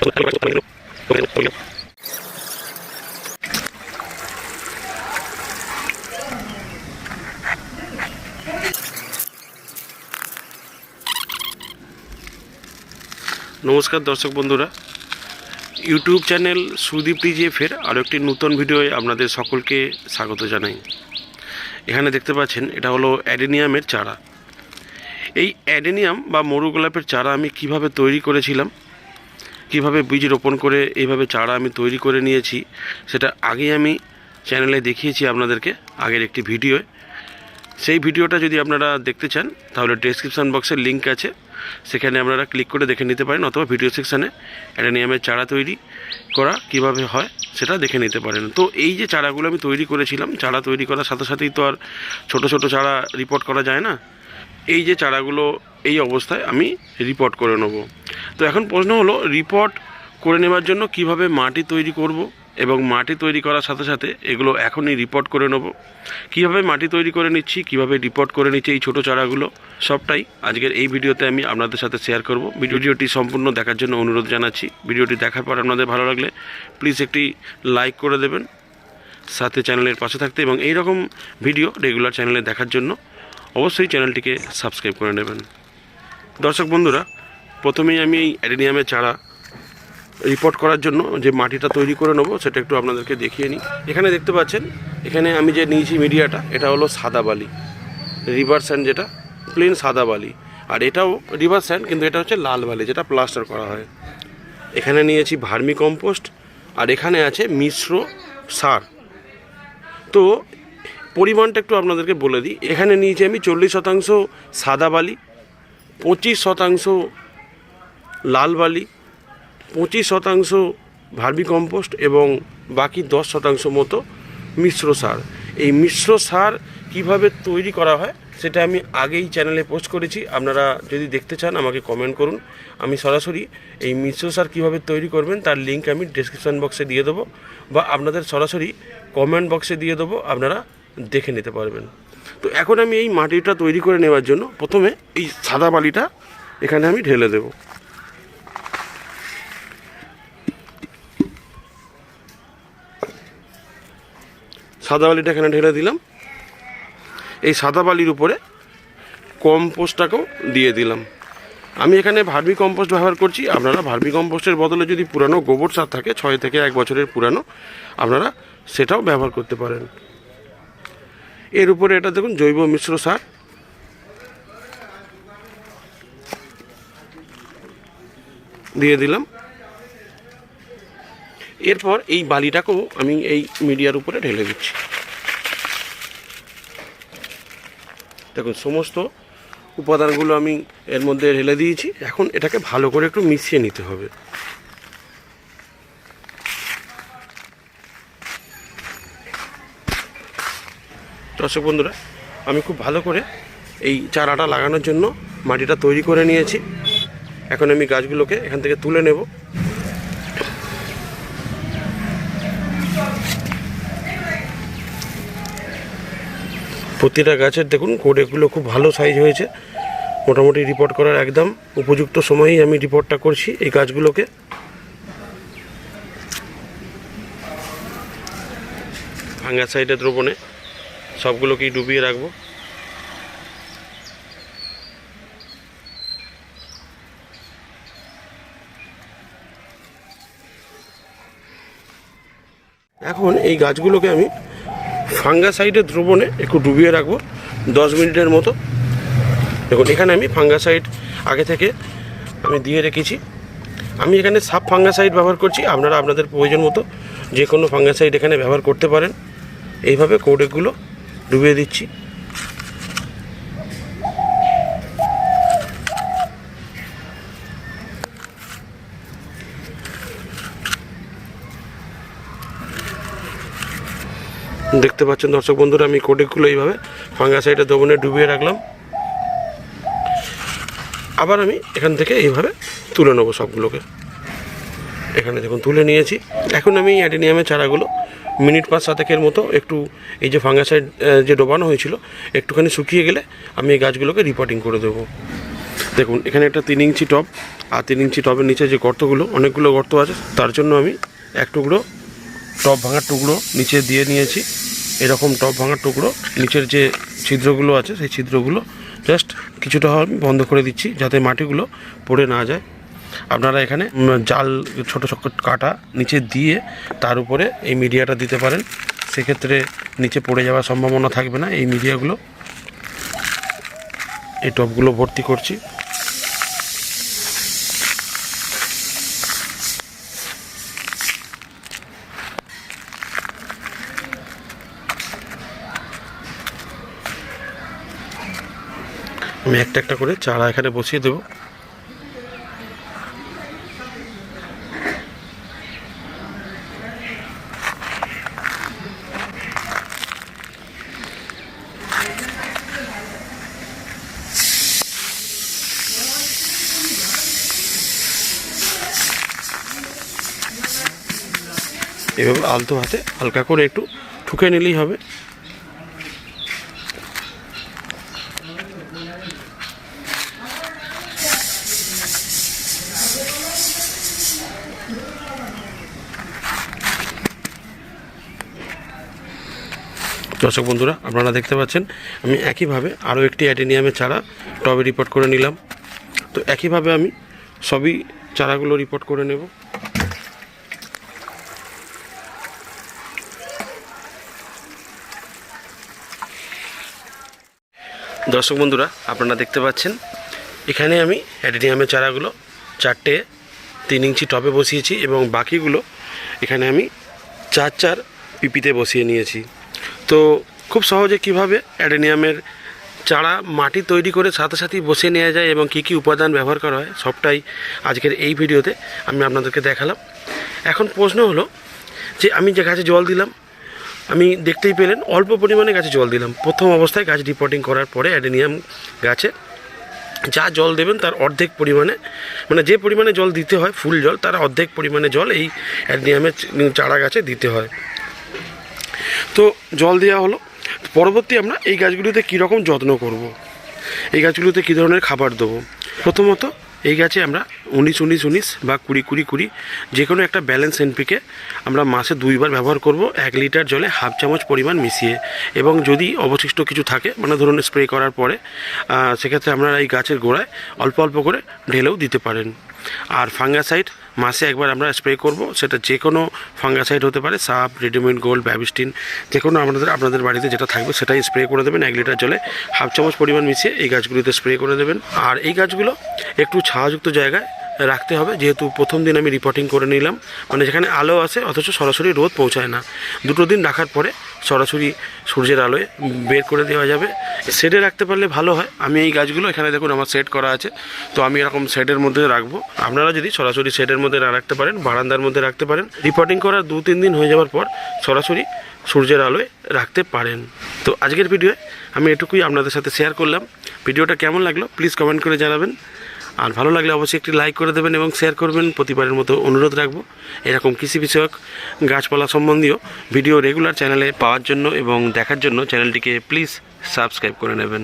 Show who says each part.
Speaker 1: নমস্কার দর্শক বন্ধুরা। ইউটিউব চ্যানেল সুদীপ টিজিএফের আরও একটি নতুন ভিডিওয়ে আপনাদের সকলকে স্বাগত জানাই। এখানে দেখতে পাচ্ছেন, এটা হলো অ্যাডেনিয়ামের চারা। এই অ্যাডেনিয়াম বা মরু গোলাপের চারা আমি কীভাবে তৈরি করেছিলাম কীভাবে বীজ রোপণ করে, এইভাবে চারা আমি তৈরি করে নিয়েছি, সেটা আগেই আমি চ্যানেলে দেখিয়েছি আপনাদেরকে আগের একটি ভিডিওয় সেই ভিডিওটা যদি আপনারা দেখতে চান, তাহলে ডেসক্রিপশান বক্সের লিঙ্ক আছে। সেখানে আপনারা ক্লিক করে দেখে নিতে পারেন, অথবা ভিডিও সেকশানে অ্যাডেনিয়ামের চারা তৈরি করা কীভাবে হয়, সেটা দেখে নিতে পারেন। তো এই যে চারাগুলো আমি তৈরি করেছিলাম, চারা তৈরি করার সাথে সাথেই তো আর ছোট ছোট চারা রিপোর্ট করা যায় না। এই যে চারাগুলো এই অবস্থায় আমি রিপোর্ট করে নেব। তো এখন প্রশ্ন হলো রিপোর্ট করে নেবার জন্য কীভাবে মাটি তৈরি করব এবং মাটি তৈরি করার সাথে সাথে এগুলো এখনই রিপোর্ট করে নেব। কীভাবে মাটি তৈরি করে নিচ্ছি, কীভাবে রিপোর্ট করে নিচ্ছি এই ছোটো চারাগুলো, সবটাই আজকের এই ভিডিওতে আমি আপনাদের সাথে শেয়ার করব। ভিডিওটি সম্পূর্ণ দেখার জন্য অনুরোধ জানাচ্ছি। ভিডিওটি দেখার পর আপনাদের ভালো লাগলে প্লিজ একটি লাইক করে দেবেন, সাথে চ্যানেলের পাশে থাকতে এবং এই রকম ভিডিও রেগুলার চ্যানেলে দেখার জন্য অবশ্যই চ্যানেলটিকে সাবস্ক্রাইব করে নেবেন। দর্শক বন্ধুরা প্রথমেই আমি এই অ্যাডেনিয়ামের চারা রিপোর্ট করার জন্য যে মাটিটা তৈরি করে নেব, সেটা একটু আপনাদেরকে দেখিয়ে নিই। এখানে দেখতে পাচ্ছেন, এখানে আমি যে নিয়েছি মিডিয়াটা, এটা হলো সাদা বালি, রিভার স্যান্ড যেটা প্লেন সাদা বালি। আর এটাও রিভার স্যান্ড, কিন্তু এটা হচ্ছে লাল বালি, যেটা প্লাস্টার করা হয়। এখানে নিয়েছি ভার্মি কম্পোস্ট, আর এখানে আছে মিশ্র সার। তো পরিমাণটা একটু আপনাদেরকে বলে দিই। এখানে নিয়েছি আমি চল্লিশ শতাংশ সাদা বালি, পঁচিশ শতাংশ লাল বালি, পঁচিশ শতাংশ ভার্মি কম্পোস্ট এবং বাকি দশ শতাংশ মতো মিশ্র সার। এই মিশ্র সার কীভাবে তৈরি করা হয় সেটা আমি আগেই চ্যানেলে পোস্ট করেছি। আপনারা যদি দেখতে চান, আমাকে কমেন্ট করুন। আমি সরাসরি এই মিশ্র সার কীভাবে তৈরি করবেন তার লিঙ্ক আমি ডিসক্রিপশান বক্সে দিয়ে দেবো বা আপনাদের সরাসরি কমেন্ট বক্সে দিয়ে দেবো, আপনারা দেখে নিতে পারবেন। তো এখন আমি এই মাটিটা তৈরি করে নেওয়ার জন্য প্রথমে এই সাদা বালিটা এখানে আমি ঢেলে দেবো। সাদা বালিটা এখানে ঢেলে দিলাম। এই সাদা বালির উপরে কম্পোস্টটাকেও দিয়ে দিলাম। আমি এখানে ভার্মি কম্পোস্ট ব্যবহার করছি। আপনারা ভার্মি কম্পোস্টের বদলে যদি পুরানো গোবর সার থাকে, ছয় থেকে এক বছরের পুরানো, আপনারা সেটাও ব্যবহার করতে পারেন। এর উপরে এটা দেখুন, জৈব মিশ্র সার। দিয়ে দিলাম। এরপর এই বালিটাকেও আমি এই মিডিয়ার উপরে ঢেলে দিচ্ছি। দেখুন, সমস্ত উপাদানগুলো আমি এর মধ্যে ঢেলে দিয়েছি। এখন এটাকে ভালো করে একটু মিশিয়ে নিতে হবে। দর্শক বন্ধুরা, আমি খুব ভালো করে এই চারাটা লাগানোর জন্য মাটিটা তৈরি করে নিয়েছি। এখন আমি গাছগুলোকে এখান থেকে তুলে নেব। প্রতিটা গাছের, দেখুন, কোডেগুলো খুব ভালো সাইজ হয়েছে। মোটামুটি রিপোর্ট করার একদম উপযুক্ত সময়েই আমি রিপোর্টটা করছি এই গাছগুলোকে। ভাঙ্গা সাইডে দ্রবণে সবগুলোকেই ডুবিয়ে রাখব। এখন এই গাছগুলোকে আমি ফাঙ্গাসাইডের দ্রবণে একটু ডুবিয়ে রাখব, দশ মিনিটের মতো। দেখুন, এখানে আমি ফাঙ্গাসাইড আগে থেকে আমি দিয়ে রেখেছি। আমি এখানে সাব ফাঙ্গাসাইড ব্যবহার করছি, আপনারা আপনাদের প্রয়োজন মতো যে কোনো ফাঙ্গাসাইড এখানে ব্যবহার করতে পারেন। এইভাবে কোডেকগুলো ডুবিয়ে দিচ্ছি। দেখতে পাচ্ছেন দর্শক বন্ধুরা, আমি কোডেকগুলো এইভাবে ফাঙ্গাসাইডে দবনে ডুবিয়ে রাখলাম। আবার আমি এখান থেকে এইভাবে তুলে নেব সবগুলোকে। এখানে দেখুন, তুলে নিয়েছি। এখন আমি অ্যাডেনিয়ামের চারাগুলো মিনিট পাঁচ সাতেকের মতো একটু এই যে ফাঙ্গাসাইড যে ডোবানো হয়েছিল, একটুখানি শুকিয়ে গেলে আমি এই গাছগুলোকে রিপোর্টিং করে দেবো। দেখুন, এখানে একটা তিন ইঞ্চি টব, আর তিন ইঞ্চি টবের নিচে যে গর্তগুলো, অনেকগুলো গর্ত আছে, তার জন্য আমি এক টুকরো টব ভাঙার টুকরো নিচে দিয়ে নিয়েছি। এরকম টব ভাঙার টুকরো, নিচের যে ছিদ্রগুলো আছে, সেই ছিদ্রগুলো জাস্ট কিছুটা আমি বন্ধ করে দিচ্ছি যাতে মাটিগুলো পড়ে না যায়। আপনারা এখানে জাল, ছোট ছোট কাটা নিচে দিয়ে তার উপরে এই মিডিয়াটা দিতে পারেন। সেক্ষেত্রে নিচে পড়ে যাওয়ার সম্ভাবনা থাকবে না। এই মিডিয়াগুলো, এই টবগুলো ভর্তি করছি। আমি একটা একটা করে চারা এখানে বসিয়ে দেবো। এভাবে আলতো হাতে হালকা করে একটু ঠুকে নিলেই হবে। দর্শক বন্ধুরা, আপনারা দেখতে পাচ্ছেন, আমি একইভাবে আরও একটি অ্যাডেনিয়ামের চারা টবে রিপোর্ট করে নিলাম। তো একইভাবে আমি সবই চারাগুলো রিপোর্ট করে নেব। দর্শক বন্ধুরা, আপনারা দেখতে পাচ্ছেন, এখানে আমি অ্যাডেনিয়ামের চারাগুলো চারটে তিন ইঞ্চি টবে বসিয়েছি এবং বাকিগুলো এখানে আমি চার চার পিপিতে বসিয়ে নিয়েছি। তো খুব সহজে কীভাবে অ্যাডেনিয়ামের চারা মাটি তৈরি করে সাথে সাথেই বসিয়ে নেওয়া যায় এবং কী কী উপাদান ব্যবহার করা হয় সবটাই আজকের এই ভিডিওতে আমি আপনাদেরকে দেখালাম। এখন প্রশ্ন হলো যে আমি যে গাছে জল দিলাম, আমি দেখতেই পেলেন অল্প পরিমাণে গাছে জল দিলাম। প্রথম অবস্থায় গাছ রিপোর্টিং করার পরে অ্যাডেনিয়াম গাছে যা জল দেবেন তার অর্ধেক পরিমাণে মানে যে পরিমাণে জল দিতে হয় ফুল জল, তার অর্ধেক পরিমাণে জল এই অ্যাডেনিয়ামের চারা গাছে দিতে হয়। তো জল দেওয়া হলো। পরবর্তী আমরা এই গাছগুলিতে কীরকম যত্ন করব। এই গাছগুলিতে কী ধরনের খাবার দেবো? প্রথমত এই গাছে আমরা উনিশ উনিশ উনিশ বা কুড়ি কুড়ি কুড়ি যে কোনো একটা ব্যালেন্স এনপিকে আমরা মাসে দুইবার ব্যবহার করব এক লিটার জলে হাফ চামচ পরিমাণ মিশিয়ে। এবং যদি অবশিষ্ট কিছু থাকে মানে ধরুন স্প্রে করার পরে সেক্ষেত্রে আপনারা এই গাছের গোড়ায় অল্প অল্প করে ঢেলেও দিতে পারেন। আর ফাঙ্গাসাইড মাসে একবার আমরা স্প্রে করব। সেটা যে কোনো ফাঙ্গাসাইড হতে পারে, সাপ, রেডিমেড গোল্ড ব্যাবিস্টিন যে কোনো আপনাদের আপনাদের বাড়িতে যেটা থাকবে সেটাই স্প্রে করে দেবেন। এক লিটার জলে হাফ চামচ পরিমাণ মিশিয়ে এই গাছগুলিতে স্প্রে করে দেবেন। আর এই গাছগুলো একটু ছায়াযুক্ত জায়গায় রাখতে হবে। যেহেতু প্রথম দিন আমি রিপোর্টিং করে নিলাম। মানে যেখানে আলো আসে অথচ সরাসরি রোদ পৌঁছায় না। দুটো দিন রাখার পরে সরাসরি সূর্যের আলোয় বের করে দেওয়া যাবে। শেডে রাখতে পারলে ভালো হয়। আমি এই গাছগুলো এখানে দেখুন আমার সেট করা আছে। তো আমি এরকম শেডের মধ্যে রাখব। আপনারা যদি সরাসরি শেডের মধ্যে না রাখতে পারেন, বারান্দার মধ্যে রাখতে পারেন রিপোর্টিং করার দু তিন দিন হয়ে যাওয়ার পর সরাসরি সূর্যের আলোয় রাখতে পারেন। তো আজকের ভিডিওয়ে আমি এটুকুই আপনাদের সাথে শেয়ার করলাম। ভিডিওটা কেমন লাগল প্লিজ কমেন্ট করে জানাবেন। আর ভালো লাগলে অবশ্যই একটি লাইক করে দেবেন এবং শেয়ার করবেন। প্রতিবারের মতো অনুরোধ রাখব, এরকম কৃষি বিষয়ক গাছপালা সম্বন্ধীয় ভিডিও রেগুলার চ্যানেলে পাওয়ার জন্য এবং দেখার জন্য চ্যানেলটিকে প্লিজ সাবস্ক্রাইব করে নেবেন।